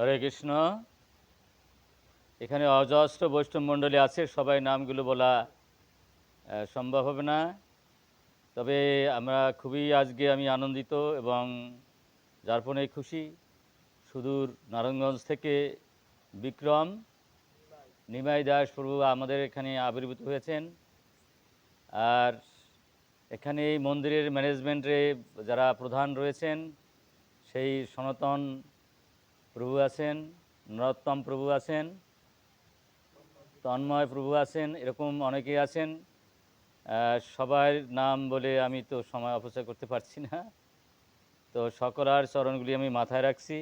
হরে কৃষ্ণ। এখানে অজস্র বৈষ্ণব মণ্ডলী আছে, সবাই নামগুলো বলা সম্ভব হবে না। তবে আমরা খুবই আজকে আমি আনন্দিত এবং যারপনে খুশি। সুদূর নারায়ণগঞ্জ থেকে বিক্রম, নিমাই দাস প্রভু আমাদের এখানে আবির্ভূত হয়েছেন। আর এখানে এই মন্দিরের ম্যানেজমেন্টে যারা প্রধান রয়েছেন, সেই সনাতন প্রভু আছেন, নরোত্তম প্রভু আছেন, তন্ময় প্রভু আছেন, এরকম অনেকেই আছেন। সবার নাম বলে আমি তো সময় অপচয় করতে পারছি না। তো সকলার চরণগুলি আমি মাথায় রাখছি।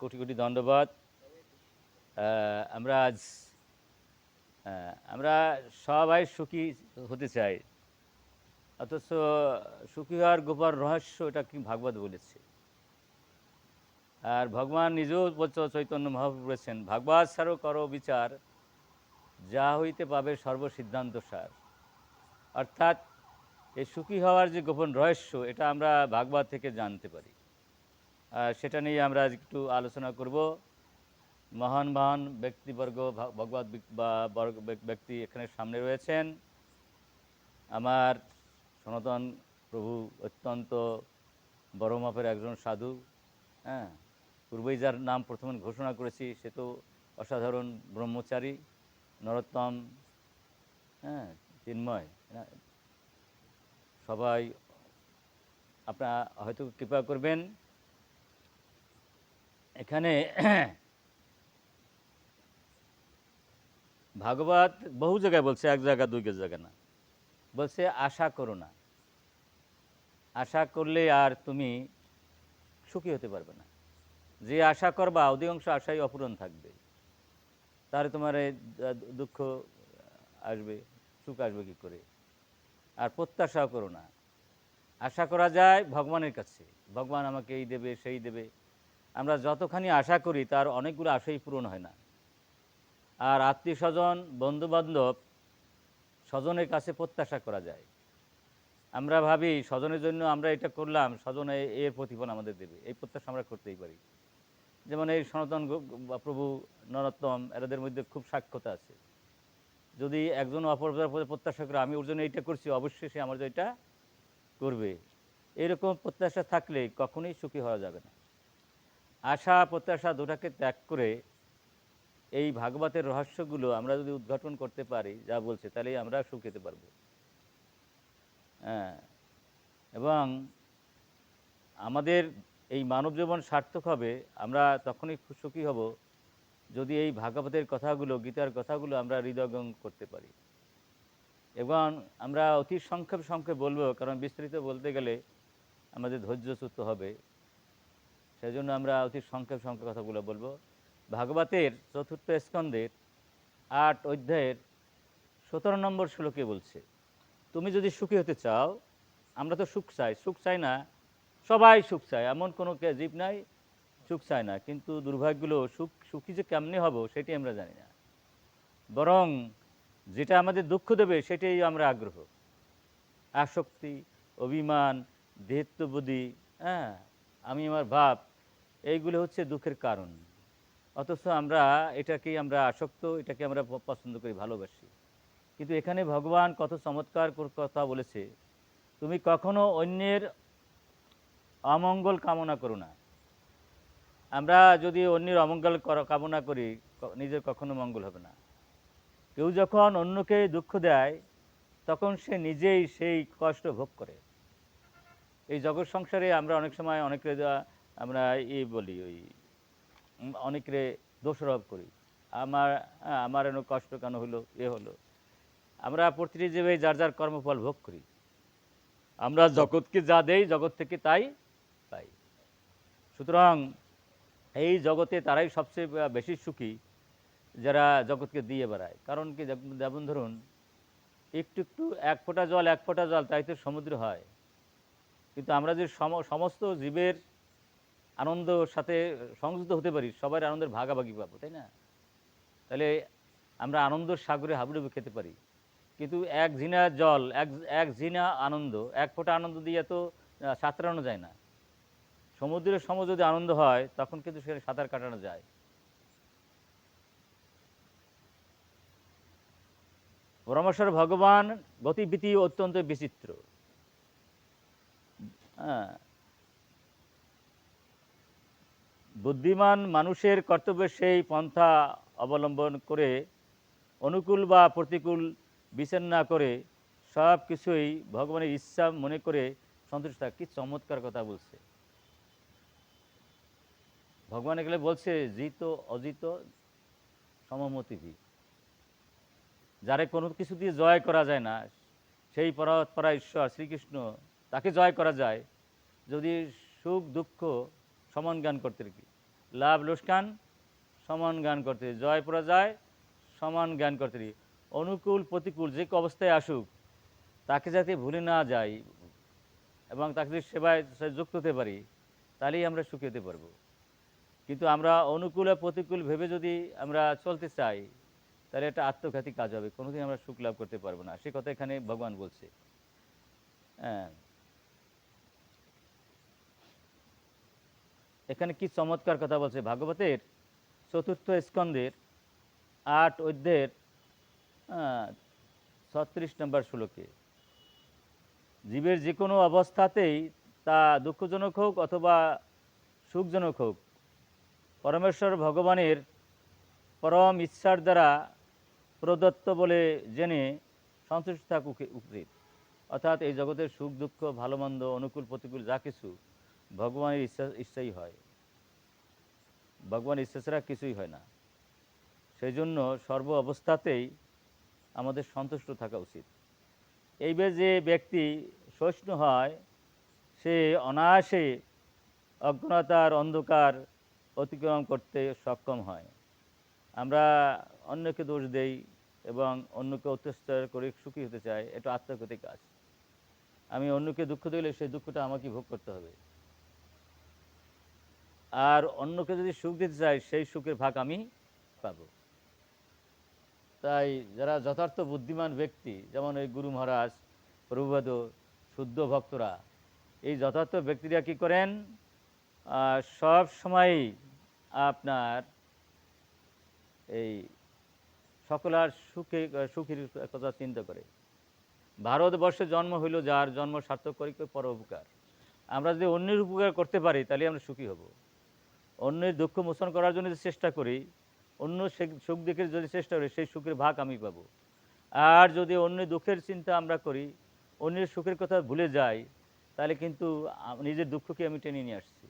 কোটি কোটি ধন্যবাদ। আমরা আজ আমরা সবাই সুখী হতে চাই। অথচ সুখী হওয়ার গোপার রহস্য এটা কি ভাগবত বলেছে? আর ভগবান নিজেও চৈতন্য মহাপ্রভু বলেছেন, ভাগবত সারও করো বিচার, যা হইতে পাবে সর্বসিদ্ধান্ত সার। অর্থাৎ এই সুখী হওয়ার যে গোপন রহস্য, এটা আমরা ভাগবত থেকে জানতে পারি। আর সেটা নিয়ে আমরা আজ একটু আলোচনা করব। মহান মহান ব্যক্তিবর্গ ভগবত বর্গ ব্যক্তি এখানে সামনে রয়েছেন। আমার সনাতন প্রভু অত্যন্ত বড় মাপের একজন সাধু হ্যাঁ? পূর্বেই যার নাম প্রথমে ঘোষণা করেছি, সে তো অসাধারণ ব্রহ্মচারী, নরোত্তম হ্যাঁ চিন্ময়। সবাই আপনারা হয়তো কৃপা করবেন। এখানে ভাগবত বহু জায়গায় বলছে, এক জায়গা, দুই জায়গা না। বলছে, আশা করো না। আশা করলে আর তুমি সুখী হতে পারবে না। যে আশা করবা, অধিকাংশ আশাই অপূরণ থাকবে। তাহলে তোমার দুঃখ আসবে, সুখ আসবে কী করে? আর প্রত্যাশাও করো না। আশা করা যায় ভগবানের কাছে। ভগবান আমাকে এই দেবে, সেই দেবে। আমরা যতখানি আশা করি, তার অনেকগুলো আশাই পূরণ হয় না। আর আত্মীয় স্বজন বন্ধুবান্ধব, স্বজনের কাছে প্রত্যাশা করা যায়। আমরা ভাবি, স্বজনের জন্য আমরা এটা করলাম, স্বজনে এর প্রতিফল আমাদের দেবে। এই প্রত্যাশা আমরা করতেই পারি। যেমন এই সনাতন প্রভু নরোত্তম, এরাদের মধ্যে খুব সাক্ষতা আছে। যদি একজন অপর প্রত্যাশা করে, আমি ওর জন্য এইটা করছি, অবশ্যই সে আমার এটা করবে। এরকম প্রত্যাশা থাকলে কখনোই সুখী হওয়া যাবে না। আশা, প্রত্যাশা দুটাকে ত্যাগ করে এই ভাগবতের রহস্যগুলো আমরা যদি উদ্ঘাটন করতে পারি, যা বলছে, তাহলেই আমরা সুখ খেতে পারব। হ্যাঁ। এবং আমাদের এই মানব জীবন সার্থক হবে, আমরা তখনই সুখী হব যদি এই ভাগবতের কথাগুলো, গীতার কথাগুলো আমরা হৃদয়ঙ্গম করতে পারি। এবং আমরা অতি সংক্ষেপ সংক্ষেপ বলব, কারণ বিস্তৃত বলতে গেলে আমাদের ধৈর্যচ্যুত হবে। সেই জন্য আমরা অতি সংক্ষেপ সংক্ষেপ কথাগুলো বলব। ভাগবতের চতুর্থ স্কন্ধের আট অধ্যায়ের সতেরো নম্বর শ্লোকে বলছে, তুমি যদি সুখী হতে চাও, আমরা তো সুখ চাই। সুখ চাই না সবাই সুখ চায়, এমন কোনো জীব নাই, সুখ চায় না। কিন্তু দুর্ভাগ্যগুলো সুখ, সুখী যে কেমনি হব সেটাই আমরা জানি না। বরং যেটা আমাদের দুঃখ দেবে সেটাই আমরা আগ্রহ। আসক্তি, অভিমান, দেহত্ববোধী হ্যাঁ আমি আমার ভাব, এইগুলো হচ্ছে দুঃখের কারণ। অথচ আমরা এটাকেই আমরা আসক্ত, এটাকে আমরা পছন্দ করি, ভালোবাসি। কিন্তু এখানে ভগবান কত চমৎকার কথা বলেছে। তুমি কখনো অন্যের অমঙ্গল কামনা করো না। আমরা যদি অন্যের অমঙ্গল কামনা করি নিজের কখনো মঙ্গল হবে না। কেউ যখন অন্যকে দুঃখ দেয় তখন সে নিজেই সেই কষ্ট ভোগ করে। এই জগৎ সংসারে আমরা অনেক সময় অনেকে আমরা ই বলি ওই উম, অনেকরে দোষারোপ করি। আমার হ্যাঁ, আমার এন কষ্ট কেন হলো এ হলো। আমরা প্রতিটি জীবে যার যার কর্মফল ভোগ করি। আমরা জগৎকে যা দেই জগৎ থেকে তাই পাই। সুতরাং এই জগতে তারাই সবচেয়ে বেশি সুখী যারা জগৎকে দিয়ে বেড়ায়। কারণ কি? যেমন- ধরুন, একটু একটু এক ফোঁটা জল, এক ফোঁটা জল, তাই তো সমুদ্র হয়। কিন্তু আমরা যে সম- সমস্ত জীবের আনন্দর সাথে সংযুক্ত হতে পারি, সবার আনন্দের ভাগাভাগি পাবো, তাই না? তাহলে আমরা আনন্দ সাগরে হাবুডুবু খেতে পারি। কিন্তু এক ঝিনা জল, এক এক ঝিনা আনন্দ, এক ফোঁটা আনন্দ দিয়ে তো সাঁতরানো যায় না। সমুদ্রের সম যদি আনন্দ হয়, তখন কিন্তু সেখানে সাঁতার কাটানো যায়। পরমেশ্বর ভগবান গতিবিধি অত্যন্ত বিচিত্র। হ্যাঁ। বুদ্ধিমান মানুষের কর্তব্য সেই পন্থা অবলম্বন করে, অনুকূল বা প্রতিকূল বিচার না করে সব কিছুই ভগবানের ইচ্ছা মনে করে সন্তুষ্ট কি চমৎকার কথা বলছে। ভগবান এগুলো বলছে, জিত, অজিত সমমতিভি যারে কোনো কিছু দিয়ে জয় করা যায় না, সেই পরা ঈশ্বর, শ্রীকৃষ্ণ, তাকে জয় করা যায়। যদি সুখ, দুঃখ সমান জ্ঞান করতে কি? লাভ লোসকান সমান জ্ঞান করতে জয় পরা যায়, সমান জ্ঞান করতে অনুকূল, প্রতিকূল, যে অবস্থায় আসুক, তাকে যাতে ভুলে না যাই এবং তাকে যদি সেবায় যুক্ত হতে পারি, তাহলেই আমরা সুখী হতে পারব। কিন্তু আমরা অনুকূলে প্রতিকূল ভেবে যদি আমরা চলতে চাই, তাহলে এটা আত্মঘাতী কাজ হবে। কোনোদিন আমরা সুখ লাভ করতে পারব না। সে কথা এখানে ভগবান বলছে। হ্যাঁ। এখানে কি চমৎকার কথা বলছে? ভাগবতের চতুর্থ স্কন্দের আট অধ্যায়ের ছত্রিশ নম্বর শ্লোকে, জীবের যে কোনো অবস্থাতেই তা দুঃখজনক হোক অথবা সুখজনক হোক পরমেশ্বর ভগবানের পরম ইচ্ছার দ্বারা প্রদত্ত বলে জেনে সন্তুষ্ট থাকা উকি- উচিত অর্থাৎ এই জগতের সুখ, দুঃখ ভালো মন্দ অনুকূল, প্রতিকূল যা কিছু ভগবানের ইচ্ছা, ইচ্ছাই হয়। ভগবানের ইচ্ছা ছাড়া কিছুই হয় না। সেই জন্য সর্ব অবস্থাতেই আমাদের সন্তুষ্ট থাকা উচিত। এইবার যে ব্যক্তি সহিষ্ণু হয়, সে অনায়াসে অজ্ঞানতার অন্ধকার অতিক্রম করতে সক্ষম হয়। আমরা অন্যকে দোষ দেই এবং অন্যকে অত্যাচার করে সুখী হতে চাই, এটা আত্মঘাতী কাজ। আমি অন্যকে দুঃখ দিলে সেই দুঃখটা আমাকে ভোগ করতে হবে। আর অন্যকে যদি সুখ দিতে চাই, সেই সুখের ভাগ আমি পাব। তাই যারা যথার্থ বুদ্ধিমান ব্যক্তি, যেমন এই গুরু মহারাজ প্রভুপাদ শুদ্ধ ভক্তরা, এই যথার্থ ব্যক্তিরা কি করেন? সব সময়ই আপনার এই সকলার সুখে, সুখের কথা চিন্তা করে। ভারতবর্ষে জন্ম হইল যার জন্ম সার্থক করি পর উপকার? আমরা যদি অন্যের উপকার করতে পারি, তাহলে আমরা সুখী হব। অন্যের দুঃখ মোচন করার জন্য যদি চেষ্টা করি, অন্য সুখ দিকের যদি চেষ্টা করি, সেই সুখের ভাগ আমি পাবো। আর যদি অন্যের দুঃখের চিন্তা আমরা করি, অন্যের সুখের কথা ভুলে যাই, তাহলে কিন্তু নিজের দুঃখকে আমি টেনে নিয়ে আসছি।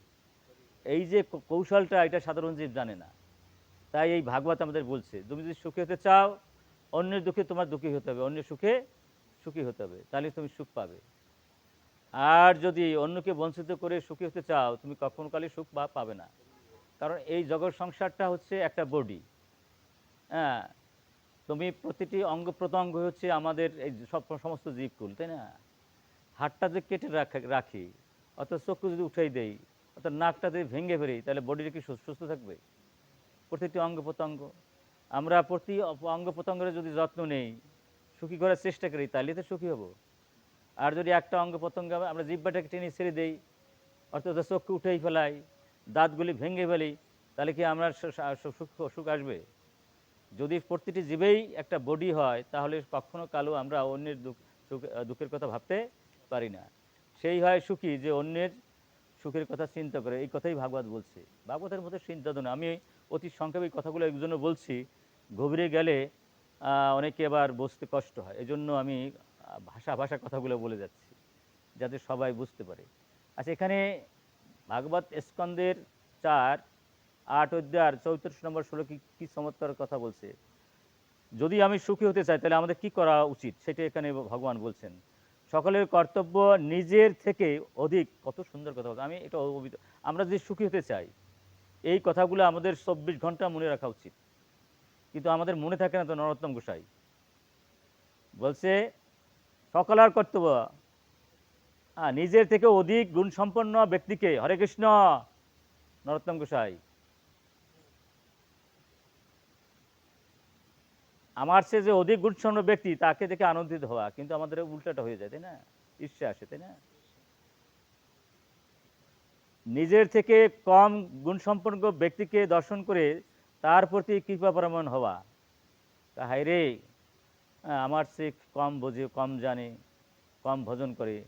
এই যে কৌশলটা, এটা সাধারণ জীব জানে না। তাই এই ভাগবত আমাদের বলছে, তুমি যদি সুখী হতে চাও, অন্যের দুঃখে তোমার দুঃখী হতে হবে। অন্যের সুখে সুখী হতে হবে, তাহলে তুমি সুখ পাবে। আর যদি অন্যকে বঞ্চিত করে সুখী হতে চাও, তুমি কখনো কালে সুখ বা পাবে না। কারণ এই জগৎ সংসারটা হচ্ছে একটা বডি হ্যাঁ তুমি প্রতিটি অঙ্গ প্রত্যঙ্গ হচ্ছে আমাদের এই সব সমস্ত জীবকুল, তাই না? হাতটা যে কেটে রাখা- অর্থাৎ চক্ষু যদি উঠাই দেই অর্থাৎ নাকটা যদি ভেঙে ফেলি, তাহলে বডিটা কি সুস্থ থাকবে? প্রতিটি অঙ্গ প্রত্যঙ্গ। আমরা প্রতি অঙ্গ প্রত্যঙ্গের যদি যত্ন নেই, সুখী করার চেষ্টা করি তাহলে তো সুখী হব। আর যদি একটা অঙ্গ প্রত্যঙ্গ আমরা জিব্বাটাকে টেনে ছেড়ে দেই, অর্থাৎ চক্ষু উঠেই ফেলাই, দাঁতগুলি ভেঙে ফেলি, তাহলে কি আমরা সুখ সুখ আসবে? যদি প্রতিটি জীবেই একটা বডি হয়, তাহলে কখনো কালো আমরা অন্যের দুঃখ দুঃখের কথা ভাবতে পারি না। সেই হয় সুখী যে অন্যের সুখের কথা চিন্তা করে, এই কথাই ভাগবত বলছে। ভাগবতের মধ্যে চিন্তা তো না আমি অতি সংক্ষেপে এই কথাগুলো এই জন্য বলছি, গভীরে গেলে অনেকে আবার বুঝতে কষ্ট হয়। এই জন্য আমি ভাষা ভাষা কথাগুলো বলে যাচ্ছি, যাতে সবাই বুঝতে পারে। আচ্ছা এখানে ভাগবত স্কন্দের চার, আট অধ্যায় চৌত্রিশ নম্বর ষোলো কি কি চমৎকার কথা বলছে, যদি আমি সুখী হতে চাই, তাহলে আমাদের কি করা উচিত? সেটা এখানে ভগবান বলছেন। সকলের কর্তব্য নিজের থেকে অধিক। কত সুন্দর কথা বলছে। আমি এটা অভিত- আমরা যদি সুখী হতে চাই, এই কথাগুলো আমাদের চব্বিশ ঘণ্টা মনে রাখা উচিত। কিন্তু আমাদের মনে থাকে না তো নরোত্তম গোসাই। বলছে সকলার কর্তব্য নিজের থেকে অধিক গুণসম্পন্ন ব্যক্তিকে হরে কৃষ্ণ, নরোত্তম গোসাই। আমার সে যে অধিক গুণসম্পন্ন ব্যক্তি তাকে দেখে আনন্দিত হওয়া কিন্তু আমাদের উল্টাটা হয়ে যায় তাই না? ঈর্ষা আসে তাই না? নিজের থেকে কম গুণসম্পন্ন ব্যক্তিকে দর্শন করে তার প্রতি কৃপাপরায়ণ হওয়া। তা রে হ্যাঁ, আমার সে কম বোঝে কম জানে কম ভজন করে।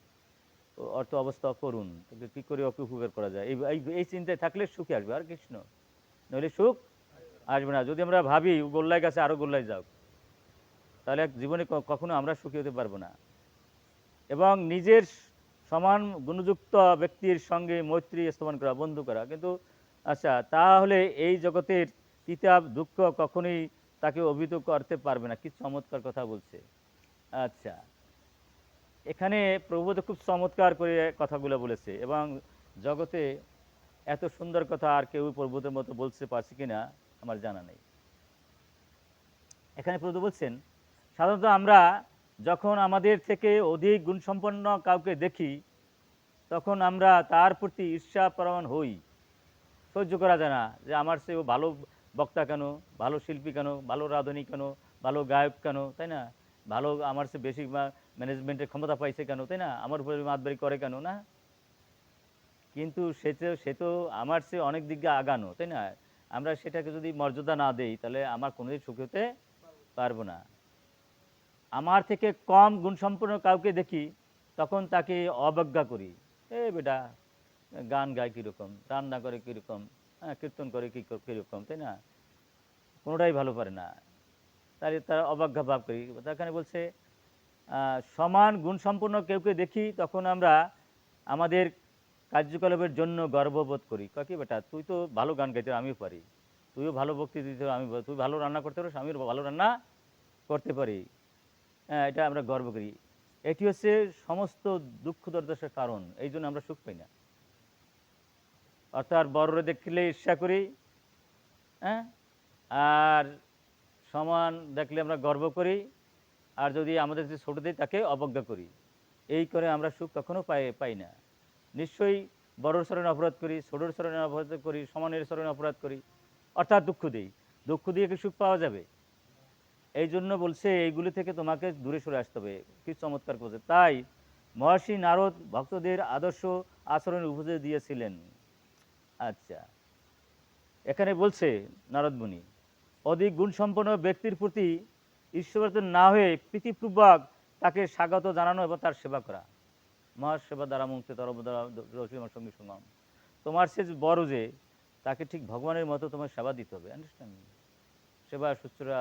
অর্থ অবস্থা করুন তাকে কী করে ওকে উপকার করা যায়? এই- এই চিন্তায় থাকলে সুখী আসবে। আর কৃষ্ণ নইলে সুখ আসবে না। যদি আমরা ভাবি গোল্লায় গেছে আরও গোল্লায় যাও তাহলে জীবনে কখনো আমরা সুখী হতে পারব না। এবং নিজের সমান গুণযুক্ত ব্যক্তির সঙ্গে মৈত্রী স্থাপন করা, বন্ধু করা। কিন্তু আচ্ছা তাহলে এই জগতের তিতাব দুঃখ কখনোই তাকে অভিহিত করতে পারবে না। কি চমৎকার কথা বলছে। আচ্ছা এখানে প্রভু তো খুব চমৎকার করে কথাগুলো বলেছে এবং জগতে এত সুন্দর কথা আর কেউ প্রভুদের মতো বলতে পারছে কিনা আমার জানা নেই। এখানে প্রভু বলছেন সাধারণত আমরা যখন আমাদের থেকে অধিক গুণসম্পন্ন কাউকে দেখি, তখন আমরা তার প্রতি ঈর্ষা ঈর্ষাপরণ হই। সহ্য করা যায় না যে আমার সে ভালো বক্তা কেন, ভালো শিল্পী কেন, ভালো রাঁধুনি কেন, ভালো গায়ক কেন, তাই না? ভালো আমার সে বেশি ম্যানেজমেন্টের ক্ষমতা পাইছে কেন, তাই না? আমার উপরে মাতবাড়ি করে কেন, না? কিন্তু সে তো সে তো আমার সে অনেক দিকে আগানো, তাই না? আমরা সেটাকে যদি মর্যাদা না দেই, তাহলে আমার কোনোদিন সুখ হতে পারব না। আমার থেকে কম গুণসম্পন্ন কাউকে দেখি, তখন তাকে অবজ্ঞা করি। এ বেটা, গান গায় কীরকম, রান্না করে কীরকম হ্যাঁ কীর্তন করে কী কীরকম, তাই না? কোনোটাই ভালো পারে না। তাহলে তারা অবজ্ঞা ভাব করি। তাখানে বলছে সমান গুণসম্পন্ন কেউকে দেখি, তখন আমরা আমাদের কার্যকলাপের জন্য গর্ববোধ করি। কয় কি বেটা, তুই তো ভালো গান গাইতে আমিও পারি। তুইও ভালো বক্তি দিতে আমি তুই ভালো রান্না করতে পারিস, আমিও ভালো রান্না করতে পারি। এটা আমরা গর্ব করি। এটি হচ্ছে সমস্ত দুঃখ দুর্দশার কারণ, এই জন্য আমরা সুখ পাই না। অর্থাৎ বড়রা দেখলে ঈর্ষা করি হ্যাঁ? আর সমান দেখলে আমরা গর্ব করি, আর যদি আমাদের যে ছোটো দিই তাকে অবজ্ঞা করি। এই করে আমরা সুখ কখনো পাই পাই না। নিশ্চয়ই বড়র স্মরণে অপরাধ করি, ছোটোর স্মরণে অপরাধ করি, সমানের স্মরণে অপরাধ করি, অর্থাৎ দুঃখ দিই। দুঃখ দিয়ে কি সুখ পাওয়া যাবে? এই জন্য বলছে, এইগুলি থেকে তোমাকে দূরে সরে আসতে হবে। কি চমৎকার করছে তাই মহর্ষি নারদ ভক্তদের আদর্শ আচরণের উপদেশ দিয়েছিলেন। আচ্ছা। এখানে বলছে নারদ মুনি, অধিক গুণসম্পন্ন ব্যক্তির প্রতি ঈশ্বরত না হয়ে প্রীতিপূর্বক তাকে স্বাগত জানানো এবং তার সেবা করা। মহাসেবা দ্বারা মুক্তি তরব দ্বারা রসিমার সঙ্গে সঙ্গম। তোমার সে বড় যে, তাকে ঠিক ভগবানের মতো তোমার সেবা দিতে হবে। আন্ডারস্ট্যান্ড সেবা শুশ্রূষা